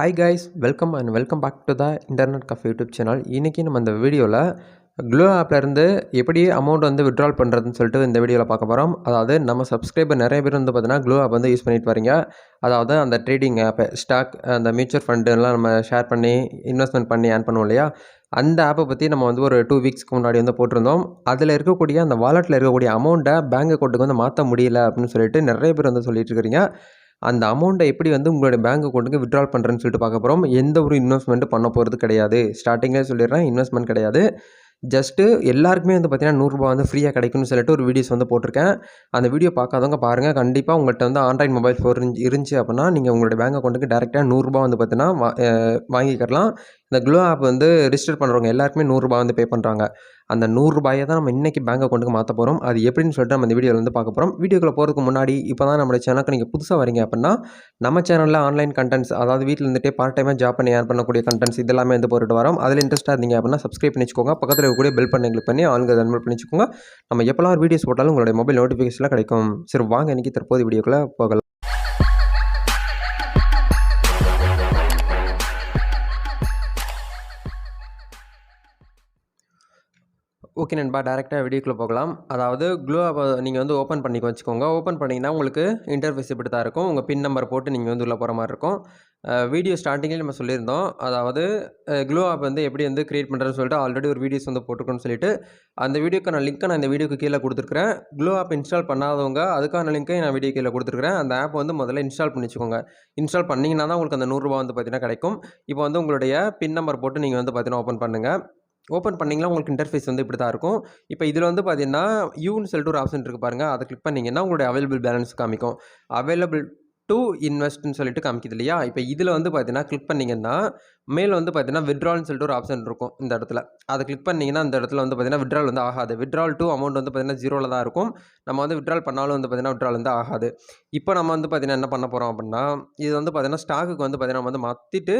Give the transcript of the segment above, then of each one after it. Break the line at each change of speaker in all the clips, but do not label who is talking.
Hi guys welcome and welcome back to the internet cafe YouTube channel இன்றைக்கி நம்ம இந்த வீடியோவில் க்ளோ ஆப்லேருந்து எப்படி அமௌண்ட் வந்து விட்ரால் பண்ணுறதுன்னு சொல்லிட்டு இந்த வீடியோவில் பார்க்க போகிறோம் அதாவது நம்ம சப்ஸ்கிரைபர் நிறைய பேர் வந்து பார்த்தீங்கன்னா க்ளோ ஆப் வந்து யூஸ் பண்ணிட்டு வரீங்க. அதாவது அந்த ட்ரேடிங் ஆப் ஸ்டாக் அந்த மியூச்சுவல் ஃபண்டுலாம் நம்ம ஷேர் பண்ணி இன்வெஸ்ட்மெண்ட் பண்ணி ஏர்ன் பண்ணுவோம் இல்லையா? அந்த ஆப்பை பற்றி நம்ம வந்து ஒரு டூ வீக்ஸ்க்கு முன்னாடி வந்து போட்டிருந்தோம். அதில் இருக்கக்கூடிய அந்த வாலெட்டில் இருக்கக்கூடிய அமௌண்ட்டை பேங்க் அக்கௌண்ட்டுக்கு வந்து மாற்ற முடியல அப்படின்னு சொல்லிட்டு நிறைய பேர் வந்து சொல்லிட்டு இருக்கிறீங்க. அந்த அமௌண்ட்டை எப்படி வந்து உங்களுடைய பேங்க் அக்கௌண்ட்டுக்கு விட்ரால் பண்ணுறேன்னு சொல்லிட்டு பார்க்க போகிறோம் எந்த ஒரு இன்வெஸ்ட்மெண்ட்டும் பண்ண போகிறது கிடையாது. ஸ்டார்டிங்லேயே சொல்லிடுறேன் இன்வெஸ்ட்மெண்ட் கிடையாது. ஜஸ்ட்டு எல்லாருக்குமே வந்து பார்த்தீங்கன்னா நூறுரூபா வந்து ஃப்ரீயாக கிடைக்கும்னு சொல்லிட்டு ஒரு வீடியோஸ் வந்து போட்டிருக்கேன். அந்த வீடியோ பார்க்காதவங்க பாருங்கள் கண்டிப்பாக உங்கள்கிட்ட வந்து ஆண்ட்ராய்ட் மொபைல் ஃபோன் இருந்துச்சு அப்படின்னா நீங்கள் உங்களுடைய பேங்க் அக்கௌண்ட்டுக்கு டேரெக்டாக நூறுரூபா வந்து பார்த்தீங்கன்னா வாங்கிக்கிறலாம். இந்த க்ளோ ஆப் வந்து ரிஜிஸ்டர் பண்ணுறவங்க எல்லாருக்குமே நூறுரூபா வந்து பே பண்ணுறாங்க அந்த நூறுரூபாயை தான் நம்ம இன்றைக்கி பேங்க் அக்கௌண்ட்டுக்கு மாற்ற போகிறோம் அது எப்படின்னு சொல்லிட்டு நம்ம இந்த வீடியோவில் வந்து பார்க்க போகிறோம் வீடியோக்குள்ள போகிறதுக்கு முன்னாடி இப்போ தான் நம்மளோட சேனலுக்கு நீங்கள் புதுசாக வரீங்க அப்படின்னா நம்ம சேனலில் ஆன்லைன் கண்டென்ட்ஸ் அதாவது வீட்டில் இருந்துகிட்டே பார்ட் டைமாக ஜாப் பண்ணி ஏர்ன் பண்ணக்கூடிய கண்டென்ட்ஸ் இதெல்லாமே வந்து போட்டுட்டு வரோம். அதில் இன்ட்ரெஸ்ட்டாக இருந்தீங்க அப்படின்னா சப்ஸ்கிரைப் பண்ணிக்கோங்க பக்கத்தில் கூட பெல் பண்ணி கிளிக் பண்ணி ஆளுங்க அன்மல் பண்ணி நம்ம எப்போல்லாம் ஒரு வீடியோஸ் போட்டாலும் உங்களுடைய மொபைல் நோட்டிஃபிகேஷனில் கிடைக்கும். சரி வாங்க இன்றைக்கி தற்போது வீடியோக்குள்ளே போகலாம். ஓகே நண்பா டேரெக்டாக வீடியோக்குள்ளே போகலாம். அதாவது க்ளோ ஆப்பை நீங்கள் வந்து ஓப்பன் பண்ணி வச்சுக்கோங்க. ஓப்பன் பண்ணிங்கன்னா உங்களுக்கு இன்டர்ஃபேஸ் இப்படி தான் இருக்கும். உங்கள் பின் நம்பர் போட்டு நீங்கள் வந்து உள்ளே போகிற மாதிரி இருக்கும். வீடியோ ஸ்டார்டிங்கில் நம்ம சொல்லியிருந்தோம். அதாவது க்ளோ ஆப் வந்து எப்படி வந்து க்ரியேட் பண்ணுறதுன்னு சொல்லிட்டு ஆல்ரெடி ஒரு வீடியோஸ் வந்து போட்டிருக்கோன்னு சொல்லிட்டு அந்த வீடியோக்கான லிங்க்கை நான் இந்த வீடியோக்கு கீழே கொடுத்துருக்குறேன். க்ளோ ஆப் இன்ஸ்டால் பண்ணாதவங்க அதுக்கான லிங்க்கை நான் வீடியோ கீழே கொடுத்துருக்குறேன். அந்த ஆப் வந்து முதல்ல இன்ஸ்டால் பண்ணி வச்சுக்கோங்க. இன்ஸ்டால் பண்ணிங்கன்னா தான் உங்களுக்கு அந்த நூறுரூவா வந்து பார்த்தீங்கன்னா கிடைக்கும். இப்போ வந்து உங்களுடைய பின் நம்பர் போட்டு நீங்கள் வந்து பார்த்தீங்கன்னா ஓப்பன் பண்ணுங்கள் ஓப்பன் பண்ணிங்கன்னா உங்களுக்கு இன்டர்ஃபேஸ் வந்து இப்படி தான் இருக்கும். இப்போ இதில் வந்து பார்த்தீங்கன்னா யூன்னு சொல்லிட்டு ஒரு ஆப்ஷன் இருக்குது பாருங்கள் அதை கிளிக் பண்ணிங்கன்னா உங்களுடைய அவைலபிள் பேலன்ஸ் காமிக்கும். அவைலபிள் டு இன்வெஸ்ட்னு சொல்லிட்டு காமிக்குது இல்லையா? இப்போ இதில் வந்து பார்த்தீங்கன்னா கிளிக் பண்ணிங்கன்னா மேல் வந்து பார்த்தீங்கன்னா விட்ரால்னு சொல்லிட்டு ஒரு ஆப்ஷன் இருக்கும் இந்த இடத்துல. அதை கிளிக் பண்ணிங்கன்னா அந்த இடத்துல வந்து பார்த்தீங்கன்னா விட்ரால் வந்து ஆகாது. விட்ரால் டூ அமௌண்ட் வந்து பார்த்தீங்கன்னா ஜீரோவில் தான் இருக்கும். நம்ம வந்து விட்ரால் பண்ணாலும் வந்து பார்த்தீங்கன்னா விட்ரால் வந்து ஆகாது. இப்போ நம்ம வந்து பார்த்தீங்கன்னா என்ன பண்ண போகிறோம் அப்படின்னா இது வந்து பார்த்தீங்கன்னா ஸ்டாக்குக்கு வந்து பார்த்தீங்கன்னா நம்ம வந்து மாற்றிட்டு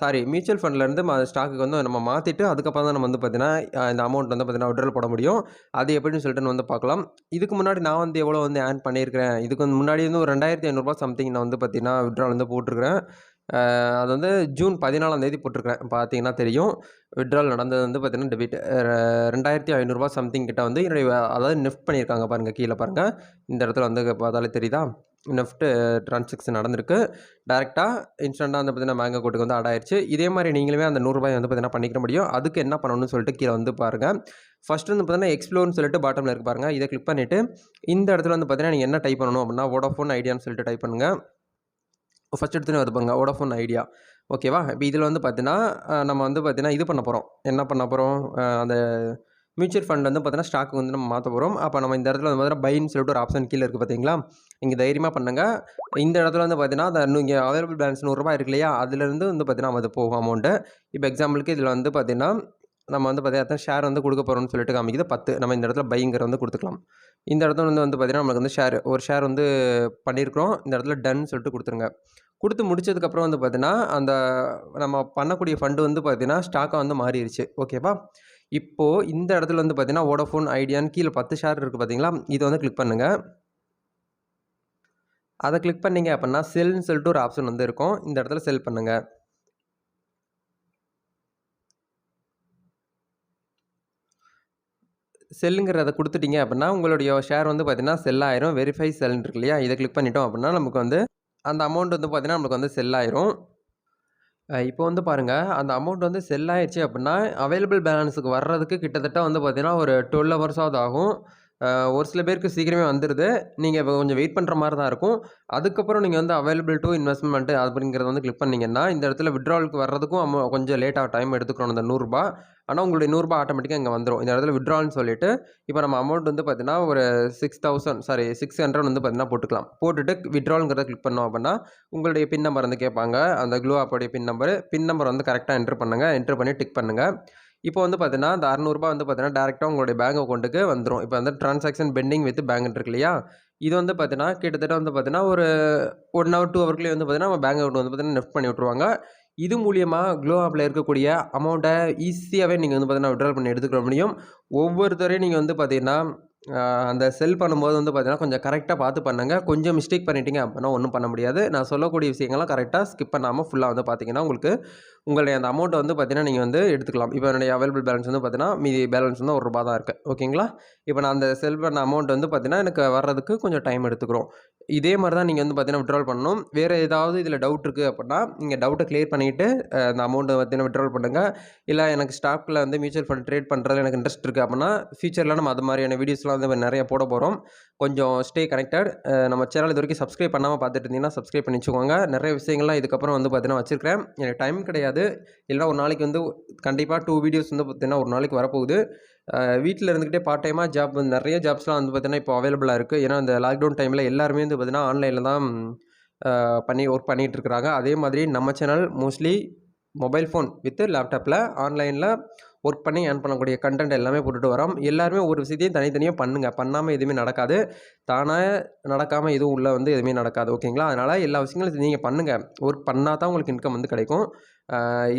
சாரி மியூச்சுவல் ஃபண்ட்லேருந்து ஸ்டாக்குக்கு வந்து நம்ம மாற்றிட்டு அதுக்கப்புறம் தான் நம்ம வந்து பார்த்தீங்கன்னா இந்த அமௌண்ட் வந்து பார்த்தீங்கன்னா விட்ரால் போட முடியும். அது எப்படின்னு சொல்லிட்டு வந்து பார்க்கலாம். இதுக்கு முன்னாடி நான் வந்து எவ்வளோ வந்து ஏர்ன் பண்ணியிருக்கிறேன்? இதுக்கு வந்து முன்னாடி வந்து ஒரு ரெண்டாயிரத்தி ஐநூறுரூபா சம்திங் நான் வந்து பார்த்தீங்கன்னா விட்ரால் வந்து போட்டிருக்கிறேன். அது வந்து ஜூன் பதினாலாம் தேதி போட்டிருக்கிறேன். பார்த்தீங்கன்னா தெரியும். விட்ரால் நடந்தது வந்து பார்த்திங்கன்னா டெபிட் ரெண்டாயிரத்தி ஐநூறுரூவா சம்திங் கிட்ட வந்து என்னுடைய அதாவது நெஃப்ட் பண்ணியிருக்காங்க பாருங்கள் கீழே பாருங்கள் இந்த இடத்துல வந்து பார்த்தாலே தெரியுதா? நெஃப்ட்டு ட்ரான்சாக்ஷன் நடந்திருக்கு. டேரெக்டாக இன்ஸ்டண்ட்டாக வந்து பார்த்தீங்கன்னா பேங்க் கோட்டுக்கு வந்து ஆட் ஆயிடுச்சு இதே மாதிரி நீங்களுமே அந்த நூறுரூபாய் வந்து பார்த்திங்கன்னா பண்ணிக்க முடியும். அதுக்கு என்ன பண்ணணும்னு சொல்லிட்டு கீழே வந்து பாருங்கள் ஃபஸ்ட்டு வந்து பார்த்தீங்கன்னா எக்ஸ்ப்ளோர்னு சொல்லிட்டு பாட்டமில் இருக்கு பாருங்கள் இதை கிளிக் பண்ணிவிட்டு இந்த இடத்துல வந்து பார்த்திங்கன்னா நீங்கள் என்ன டைப் பண்ணணும் அப்படின்னா வோடாஃபோன் ஐடியான்னு சொல்லிட்டு டைப் பண்ணுங்கள் ஃபஸ்ட் எடுத்துன்னு வருது பாருங்க ஐடியா ஓகேவா இப்போ இதில் வந்து பார்த்தீங்கன்னா நம்ம வந்து பார்த்தீங்கன்னா இது பண்ண போகிறோம் என்ன பண்ண போகிறோம் அந்த மியூச்சுவல் ஃபண்ட் வந்து பார்த்தீங்கன்னா ஸ்டாக் வந்து நம்ம மாற்ற போகிறோம் அப்போ நம்ம இந்த இடத்துல வந்து பார்த்தீங்கன்னா பைன்னு சொல்லிட்டு ஒரு ஆப்ஷன் கீழே இருக்குது பார்த்தீங்களா இங்கே தைரியமாக பண்ணுங்கள் இந்த இடத்துல வந்து பார்த்தீங்கன்னா அந்த இங்கே அவைலபிள் பேலன்ஸ் நூறுரூபா இருக்கு இல்லையா? அதுலேருந்து வந்து பார்த்தீங்கன்னா அது போகும் அமௌண்ட்டு இப்போ எக்ஸாம்பிளுக்கு இதில் வந்து பார்த்தீங்கன்னா நம்ம வந்து பார்த்தீங்கன்னா ஷேர் வந்து கொடுக்க போகிறோம்னு சொல்லிட்டு காமிக்குது. பத்து நம்ம இந்த இடத்துல பைங்கிற வந்து கொடுத்துக்கலாம். இந்த இடத்துல வந்து வந்து பார்த்தீங்கன்னா நம்மளுக்கு வந்து ஷேர் ஒரு ஷேர் வந்து பண்ணியிருக்கிறோம் இந்த இடத்துல டன் சொல்லிட்டு கொடுத்துருங்க. கொடுத்து முடிச்சதுக்கப்புறம் வந்து பார்த்தீங்கன்னா அந்த நம்ம பண்ணக்கூடிய ஃபண்டு வந்து பார்த்தீங்கன்னா ஸ்டாக்காக வந்து மாறிடுச்சு ஓகேவா இப்போது இந்த இடத்துல வந்து பார்த்தீங்கன்னா ஓடோஃபோன் ஐடியான்னு கீழே பத்து ஷேர் இருக்குது பார்த்தீங்களா இதை வந்து கிளிக் பண்ணுங்கள் அதை கிளிக் பண்ணீங்க அப்படின்னா செல்னு சொல்லிட்டு ஒரு ஆப்ஷன் வந்து இருக்கும். இந்த இடத்துல செல் பண்ணுங்கள் செல்லுங்கிறத கொடுத்துட்டீங்க அப்படின்னா உங்களுடைய ஷேர் வந்து பார்த்தீங்கன்னா செல் ஆயிரும். வெரிஃபை செல்னு இருக்கு இல்லையா இதை கிளிக் பண்ணிட்டோம் அப்படின்னா நமக்கு வந்து அந்த அமௌண்ட் வந்து பார்த்தீங்கன்னா நமக்கு வந்து செல் ஆயிரும். இப்போ வந்து பாருங்கள் அந்த அமௌண்ட் வந்து செல் ஆயிடுச்சு அப்படின்னா அவைலபிள் பேலன்ஸுக்கு வர்றதுக்கு கிட்டத்தட்ட வந்து பார்த்தீங்கன்னா ஒரு டுவெல் ஹவர்ஸாவது ஆகும். ஒரு சில பேருக்கு சீக்கிரமே வந்துடுது நீங்கள் இப்போ கொஞ்சம் வெயிட் பண்ணுற மாதிரி தான் இருக்கும். அதுக்கப்புறம் நீங்கள் வந்து அவைலபிள் டு இன்வெஸ்ட்மெண்ட் அப்படிங்கிறத வந்து கிளிக் பண்ணிங்கன்னா இந்த இடத்துல விட்ராலுக்கு வர்றதுக்கும் அமௌ கொஞ்சம் லேட்டாக டைம் எடுத்துக்கணும். அந்த நூறுரூபா ஆனால் உங்களுடைய நூறுரூபா ஆட்டோமேட்டிக்காக இங்கே வந்துடும் இந்த இடத்துல விட்ரால்னு சொல்லிட்டு இப்போ நம்ம அமௌண்ட் வந்து பார்த்தீங்கன்னா ஒரு six thousand sorry six hundred வந்து பார்த்தீங்கன்னா போட்டுக்கலாம். போட்டுட்டு விட்ராலுங்கிறத கிளிக் பண்ணோம் அப்படின்னா உங்களுடைய பின் நம்பர் வந்து கேட்பாங்க. அந்த க்ளோ ஆப்போடைய பின் நம்பர் பின் நம்பர் வந்து கரெக்டாக என்ட்ரு பண்ணுங்கள் என்ட்ரு பண்ணி டிக் பண்ணுங்கள் இப்போ வந்து பார்த்தீங்கன்னா அந்த அறநூறுபா வந்து பார்த்தீங்கன்னா டேரெக்டாக உங்களுடைய பேங்க் அக்கௌண்ட்டுக்கு வந்துடும் இப்போ வந்து ட்ரான்சாக்ஷன் பெண்டிங் வித் பேங்க் இருக்கு இல்லையா? இது வந்து பார்த்தீங்கன்னா கிட்டத்தட்ட வந்து பார்த்தீங்கன்னா ஒரு ஒன் ஹவர் டூ ஹவர்க்குள்ளே வந்து பார்த்தீங்கன்னா நம்ம பேங்க் அக்கௌண்ட் வந்து பார்த்தீங்கன்னா நெஃப்ட் பண்ணி விட்ருவாங்க இது மூலியமாக க்ளோ ஆப்பில் இருக்கக்கூடிய அமௌண்ட்டை ஈஸியாகவே நீங்கள் வந்து பார்த்தீங்கன்னா விட்ரால் பண்ணி எடுத்துக்கிற முடியும். ஒவ்வொருத்தரையும் நீங்கள் வந்து பார்த்தீங்கன்னா அந்த செல் பண்ணும்போது வந்து பார்த்தீங்கன்னா கொஞ்சம் கரெக்டாக பார்த்து பண்ணுங்க. கொஞ்சம் மிஸ்டேக் பண்ணிட்டீங்க அப்படின்னா ஒன்றும் பண்ண முடியாது. நான் சொல்லக்கூடிய விஷயங்கள்லாம் கரெக்டாக ஸ்கிப் பண்ணாமல் ஃபுல்லாக வந்து பார்த்தீங்கன்னா உங்களுக்கு உங்களுடைய அந்த அமௌண்ட்டை வந்து பார்த்தீங்கன்னா நீங்கள் வந்து எடுத்துக்கலாம். இப்போ என்னுடைய அவைலபிள் பேலன்ஸ் வந்து பார்த்தீங்கன்னா மீதி பேலன்ஸ் வந்து ஒரு ரூபா தான் இருக்குது ஓகேங்களா இப்போ நான் அந்த செல் பண்ண அமௌண்ட் வந்து பார்த்தீங்கன்னா எனக்கு வர்றதுக்கு கொஞ்சம் டைம் எடுத்துக்கிறோம். இதே மாதிரி தான் நீங்கள் வந்து பார்த்தீங்கன்னா விட்ரால் பண்ணணும். வேறு ஏதாவது இதில் டவுட் இருக்குது அப்படின்னா நீங்கள் டவுட்டை க்ளியர் பண்ணிவிட்டு அந்த அமௌண்ட்டை பார்த்தீங்கன்னா விட்ரால் பண்ணுங்கள் இல்லை எனக்கு ஸ்டாக்கில் வந்து மியூச்சுவல் ஃபண்ட் ட்ரேட் பண்ணுறதுல எனக்கு இன்ட்ரெஸ்ட் இருக்குது அப்படின்னா ஃபியூச்சரில் நம்ம அது மாதிரியான வீடியோஸ் வீடியோஸ்லாம் வந்து நிறைய போட போகிறோம் கொஞ்சம் ஸ்டே கனெக்டட் நம்ம சேனல் இது வரைக்கும் சப்ஸ்கிரைப் பண்ணாமல் பார்த்துட்டு இருந்தீங்கன்னா சப்ஸ்கிரைப் பண்ணி வச்சுக்கோங்க நிறைய விஷயங்கள்லாம் இதுக்கப்புறம் வந்து பார்த்தீங்கன்னா வச்சுருக்கேன் எனக்கு டைம் கிடையாது. இல்லைனா ஒரு நாளைக்கு வந்து கண்டிப்பாக டூ வீடியோஸ் வந்து பார்த்தீங்கன்னா ஒரு நாளைக்கு வரப்போகுது. வீட்டில் இருந்துக்கிட்டே பார்ட் டைமாக ஜாப் வந்து நிறைய ஜாப்ஸ்லாம் வந்து பார்த்திங்கன்னா இப்போ அவைலபிளாக இருக்குது ஏன்னா இந்த லாக்டவுன் டைமில் எல்லாருமே வந்து பார்த்திங்கன்னா ஆன்லைனில் தான் பண்ணி ஒர்க் பண்ணிகிட்டு இருக்கிறாங்க அதே மாதிரி நம்ம சேனல் மோஸ்ட்லி மொபைல் ஃபோன் வித்து லேப்டாப்பில் ஆன்லைனில் ஒர்க் பண்ணி ஏர்ன் பண்ணக்கூடிய கண்டென்ட் எல்லாமே போட்டுட்டு வரோம். எல்லாருமே ஒரு விஷயத்தையும் தனித்தனியாக பண்ணுங்கள் பண்ணாமல் எதுவுமே நடக்காது. தானாக நடக்காமல் எதுவும் உள்ளே வந்து எதுவுமே நடக்காது. ஓகேங்களா அதனால் எல்லா விஷயங்களும் நீங்கள் பண்ணுங்கள் ஒர்க் பண்ணால் தான் உங்களுக்கு இன்கம் வந்து கிடைக்கும்.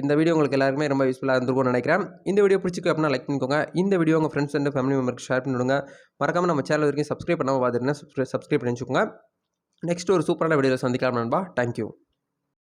இந்த வீடியோ உங்களுக்கு எல்லாருமே ரொம்ப யூஸ்ஃபுல்லாக இருந்திருக்கும்னு நினைக்கிறேன். இந்த வீடியோ பிடிச்சிக்கு அப்படின்னா லைக் பண்ணிக்கோங்க. இந்த வீடியோ உங்கள் ஃப்ரெண்ட்ஸ் அண்ட் ஃபேமிலி மெம்பருக்கு ஷேர் பண்ணிவிடுங்க. மறக்காமல் நம்ம சேனல் வரைக்கும் சப்ஸ்கிரைப் பண்ணாமல் பார்த்துருந்தேன் சப்ஸ்கிரைப் பண்ணி வச்சுக்கோங்க நெக்ஸ்ட் ஒரு சூப்பரான வீடியோவில் சந்திக்கலாம் நண்பா. தேங்க்யூ